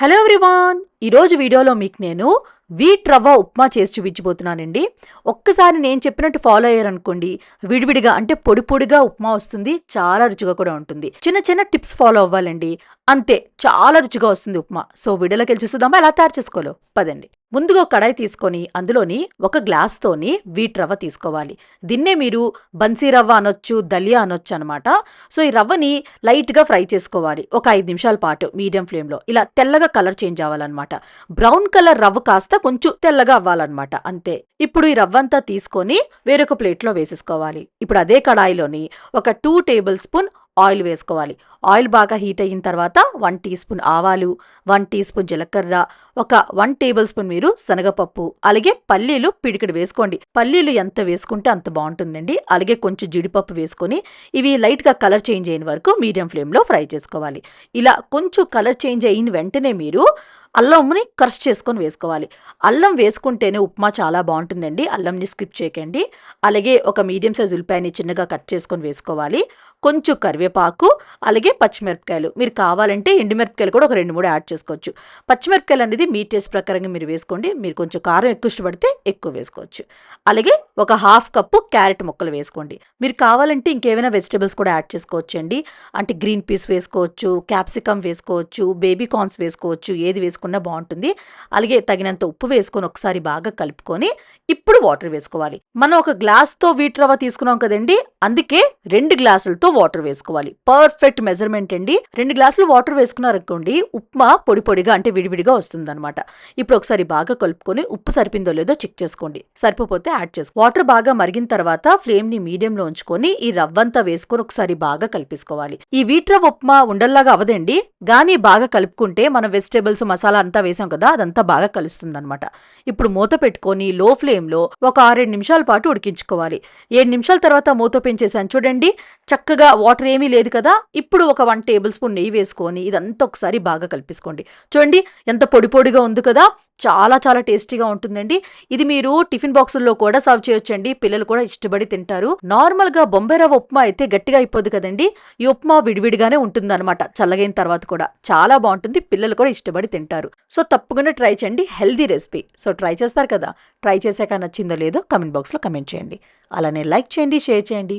Hello everyone. ఈరోజు వీడియోలో మీకు నేను వీట్ రవ్వ ఉప్మా చేసి చూపించబోతున్నానండి. ఒక్కసారి నేను చెప్పినట్టు ఫాలో అయ్యారనుకోండి విడివిడిగా అంటే పొడి పొడిగా ఉప్మా వస్తుంది చాలా రుచిగా కూడా ఉంటుంది. చిన్న చిన్న టిప్స్ ఫాలో అవ్వాలండి. అంతే చాలా రుచిగా వస్తుంది ఉప్మా. సో వీడియోలోకి వెళ్ళి చూద్దామా ఎలా తయారు చేసుకోవాలో? పదండి. ముందుగా కడాయి తీసుకొని అందులోని ఒక గ్లాస్తోని వీట్ రవ్వ తీసుకోవాలి. దీన్నే మీరు బన్సీ రవ్వ అనొచ్చు దలియా అనొచ్చు అనమాట సో ఈ రవ్వని లైట్గా ఫ్రై చేసుకోవాలి. ఒక ఐదు నిమిషాల పాటు మీడియం ఫ్లేమ్లో. ఇలా తెల్లగా కలర్ చేంజ్ అవ్వాలన్నమాట. బ్రౌన్ కలర్ రవ్వ కాస్త కొంచెం తెల్లగా అవ్వాలన్నమాట. అంతే. ఇప్పుడు ఈ రవ్వ అంతా తీసుకొని వేరొక ప్లేట్లో వేసేసుకోవాలి. ఇప్పుడు అదే కడాయిలోని ఒక టూ టేబుల్ స్పూన్ ఆయిల్ వేసుకోవాలి. ఆయిల్ బాగా హీట్ అయిన తర్వాత వన్ టీ స్పూన్ ఆవాలు వన్ టీ స్పూన్ జీలకర్ర ఒక వన్ టేబుల్ స్పూన్ మీరు శనగపప్పు అలాగే పల్లీలు పిడికిడి వేసుకోండి. పల్లీలు ఎంత వేసుకుంటే అంత బాగుంటుందండి. అలాగే కొంచెం జీడిపప్పు వేసుకొని ఇవి లైట్గా కలర్ చేంజ్ అయిన వరకు మీడియం ఫ్లేమ్లో ఫ్రై చేసుకోవాలి. ఇలా కొంచెం కలర్ చేంజ్ అయిన వెంటనే మీరు అల్లంని క్రష్ చేసుకొని వేసుకోవాలి. అల్లం వేసుకుంటేనే ఉప్మా చాలా బాగుంటుందండి. అల్లంని స్కిప్ చేయకండి. అలాగే ఒక మీడియం సైజ్ ఉల్లిపాయని చిన్నగా కట్ చేసుకొని వేసుకోవాలి. కొంచెం కరివేపాకు అలాగే పచ్చిమిరపకాయలు. మీరు కావాలంటే ఎండుమిరపకాయలు కూడా ఒక రెండు మూడు యాడ్ చేసుకోవచ్చు. పచ్చిమిరపకాయలు అనేది మీ టేస్ట్ ప్రకారంగా మీరు వేసుకోండి. మీరు కొంచెం కారం ఎక్కువ ఇష్టపడితే ఎక్కువ వేసుకోవచ్చు. అలాగే ఒక హాఫ్ కప్పు క్యారెట్ ముక్కలు వేసుకోండి. మీరు కావాలంటే ఇంకేమైనా వెజిటేబుల్స్ కూడా యాడ్ చేసుకోవచ్చు అండి అంటే గ్రీన్ పీస్ వేసుకోవచ్చు క్యాప్సికమ్ వేసుకోవచ్చు బేబీ కార్న్స్ వేసుకోవచ్చు ఏది వేసుకున్నా బాగుంటుంది. అలాగే తగినంత ఉప్పు వేసుకొని ఒకసారి బాగా కలుపుకొని ఇప్పుడు వాటర్ వేసుకోవాలి. మనం ఒక గ్లాస్తో వీట్ రవ్వ తీసుకున్నాం కదండి. అందుకే రెండు గ్లాసులతో వాటర్ వేసుకోవాలి. పర్ఫెక్ట్ మెజర్మెంట్ అండి. రెండు గ్లాసులు వాటర్ వేసుకున్నారనుకోండి ఉప్మా పొడి పొడిగా అంటే విడివిడిగా వస్తుందన్నమాట. ఇప్పుడు ఒకసారి బాగా కలుపుకొని ఉప్పు సరిపిందో లేదో చెక్ చేసుకోండి. సరిపోతే యాడ్ చేసుకో. వాటర్ బాగా మరిగిన తర్వాత ఫ్లేమ్ని మీడియంలో ఉంచుకొని ఈ రవ్వంతా వేసుకొని ఒకసారి బాగా కలిపేసుకోవాలి. ఈ వీట్ ఉప్మా ఉండల్లాగా అవదండి గానీ బాగా కలుపుకుంటే మనం వెజిటేబుల్స్ మసాలా అంతా వేసాం కదా అదంతా బాగా కలుస్తుందన్నమాట. ఇప్పుడు మూత పెట్టుకొని లో ఫ్లేమ్లో ఒక ఆరేడు నిమిషాల పాటు ఉడికించుకోవాలి. ఏడు నిమిషాల తర్వాత మూత పెంచేసాను చూడండి. చక్కగా వాటర్ ఏమీ లేదు కదా ఇప్పుడు ఒక వన్ టేబుల్ స్పూన్ నెయ్యి వేసుకొని ఇదంతా ఒకసారి బాగా కలిపేసుకోండి. చూడండి ఎంత పొడి పొడిగా ఉంది కదా చాలా చాలా టేస్టీగా ఉంటుందండి. ఇది మీరు టిఫిన్ బాక్సుల్లో కూడా సర్వ్ చేయొచ్చండి. పిల్లలు కూడా ఇష్టపడి తింటారు. నార్మల్గా బొంబాయి రవ్వ ఉప్మా అయితే గట్టిగా అయిపోద్ది కదండి ఈ ఉప్మా విడివిడిగానే ఉంటుందన్నమాట చల్లగైన తర్వాత కూడా. చాలా బాగుంటుంది పిల్లలు కూడా ఇష్టపడి తింటారు. సో తప్పకుండా ట్రై చేయండి హెల్దీ రెసిపీ. సో ట్రై చేస్తారు కదా ట్రై చేశాక నచ్చిందో లేదో కమెంట్ బాక్స్లో కమెంట్ చేయండి. అలానే లైక్ చేయండి షేర్ చేయండి.